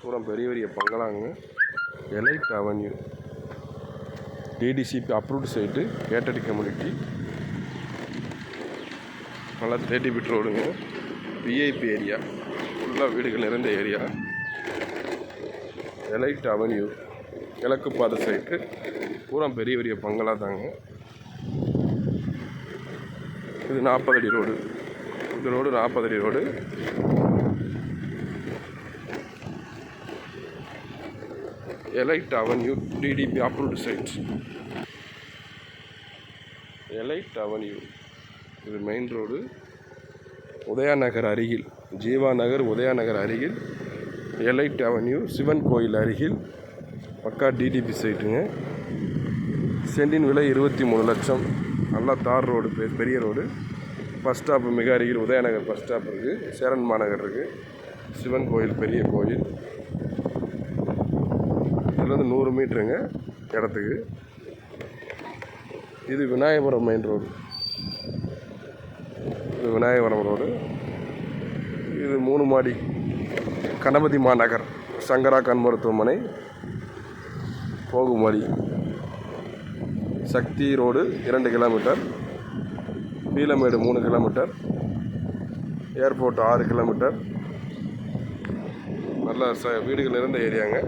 பூரா பெரிய பெரிய பங்களாங்க. Elite avenue DTCP approved site gated community நல்லா தேர்ட்டி பிட் ரோடுங்க விஐபி ஏரியா ஃபுல்லாக வீடுகள் நிறைந்த ஏரியா எலைட் அவென்யூ கிழக்கு பாதை சைட்டு பூரா பெரிய பெரிய பங்களா தாங்க. இது நாற்பது அடி ரோடு இந்த ரோடு நாற்பது அடி road elite avenue DTP approved sites elite avenue இது மெயின் ரோடு உதயா நகர் அருகில் ஜீவா நகர் உதயா நகர் அருகில் எலைட் அவென்யூ சிவன் கோயில் அருகில் பக்கா டிடிபி சைட்டுங்க சென்டின் விலை இருபத்தி மூணு லட்சம். நல்லா தார் ரோடு பெ- பெரிய ரோடு பஸ் ஸ்டாப்பு மிக அருகில் உதயநகர் பஸ் ஸ்டாப் இருக்குது சேரன் மாநகர் இருக்குது சிவன் கோயில் பெரிய கோயில். இதுலேருந்து நூறு மீட்டருங்க இடத்துக்கு. இது விநாயகபுரம் மெயின் ரோடு இது விநாயகபுரம் ரோடு இது மூணு மாடி கணபதி மாநகர் சங்கரா கண் மருத்துவமனை போகும் வழி சக்தி ரோடு இரண்டு கிலோமீட்டர் பீலமேடு மூணு கிலோமீட்டர் ஏர்போர்ட் ஆறு கிலோமீட்டர் நல்ல ச வீடுகள் இருந்த ஏரியாங்க